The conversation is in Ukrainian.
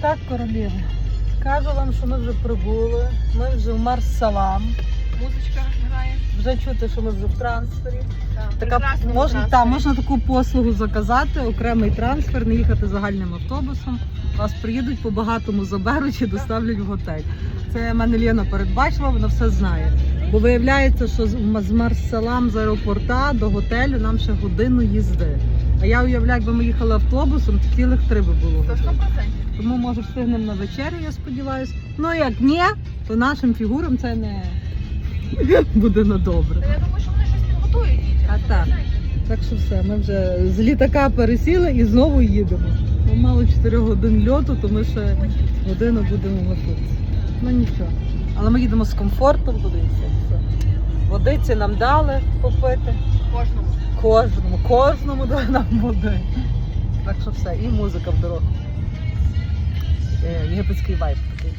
Так, королеви. Кажу вам, що ми вже прибули. Ми вже в Марс-Салам. Музичка грає. Вже чути, що ми вже в трансфері. Так, Така можна, та, можна таку послугу заказати, окремий трансфер, не їхати загальним автобусом. Вас приїдуть по багатому заберуть і доставлять в готель. Це мене Лена передбачила, вона все знає. Бо виявляється, що з Марселам з аеропорта до готелю нам ще годину їзди. А я уявляю, якби ми їхали автобусом, то цілих три би було. Це 100%. Тому може встигнемо на вечерю, я сподіваюся. Ну як ні, то нашим фігурам це не буде на добре. Я думаю, що вони щось підготують дітям. А так. Так що все, ми вже з літака пересіли і знову їдемо. Ми мало 4 годин льоту, то ми ще годину будемо Латурці. Ну нічого. Але ми їдемо з комфортом, подивіться. Водиці нам дали попити. Кожному. Кожному, кожному дали нам води. Так що все, і музика в дорогу. Єгипетський вайб такий.